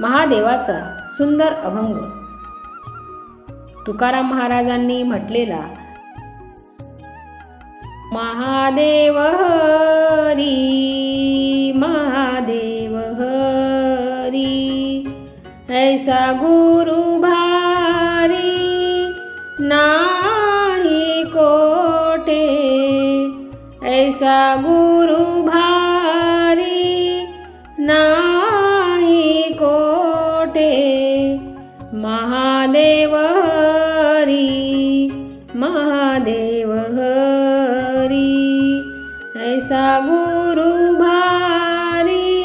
महादेवाचा सुंदर अभंग. तुकाराम महाराजांनी म्हटलेला महादेव हरी महादेव हरी ऐसा गुरु भारी नाही कोटे ऐसा गुरु महादेव हरी महादेव हरी. ऐसा गुरु भारी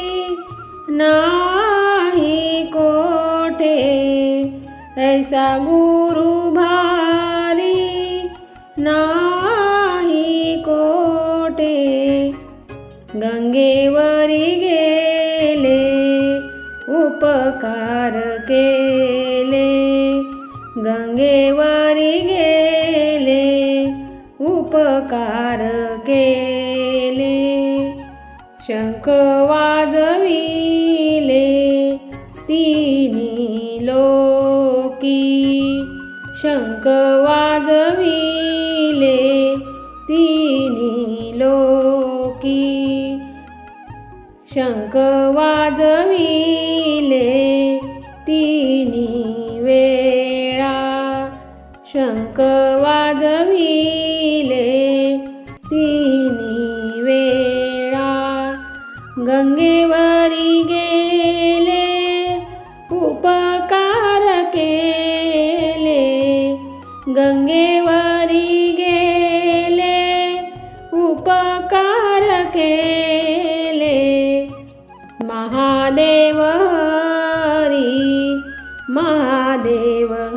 नाही कोठे. ऐसा गुरु भारी नाही कोठे. गंगेवरी गेले उपकार केले. गंगेवरी गेले उपकार केले. शंख वाजविले तिन्ही लोकी. शंख वाजविले तिन्ही लोकी. शंख वाजविले ती शंख वाजविले तिन्ही वेळा. गंगेवरी गेले उपकार केले. गंगेवरी गेले उपकार केले. महादेवरी महादेव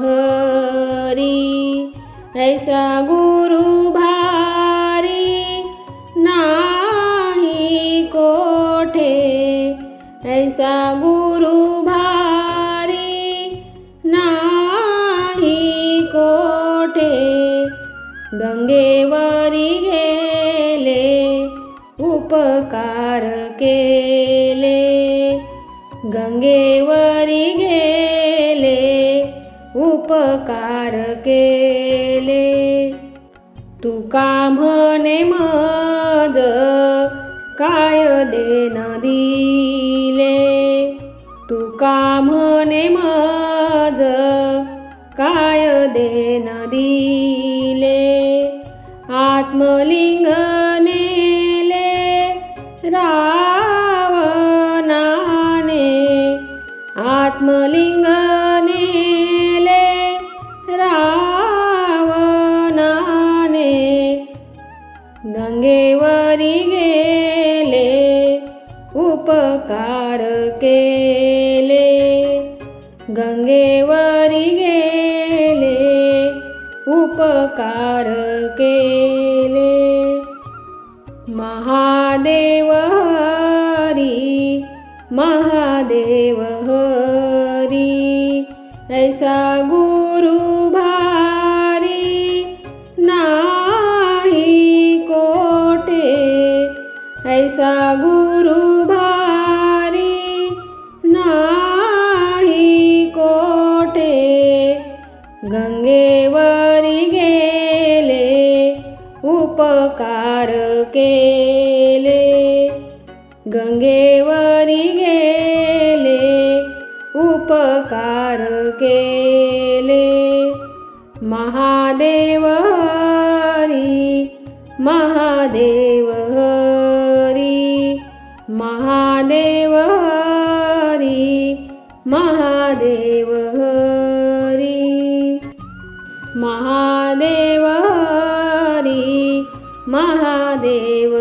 ऐसा गुरु भारी नाही कोठे? ऐसा गुरु भारी नाही कोठे? गंगेवरी गेले उपकार केले. गंगेवरी गेले उपकार केले. का म्हणे मज काय देन दिले? तुका म्हणे मज काय देन दिले? आत्मलिंग नेले रा उपकार केले. गंगेवरी गेले उपकार केले. महादेव हरी महादेव हरी ऐसा गुरु भारी नाही कोठे ऐसा गुरु केले गंगेवरी गेले उपकार केले. महादेव हरी महादेव हरी महादेव हरी महादेव हरी. महादेव हरी महादेव.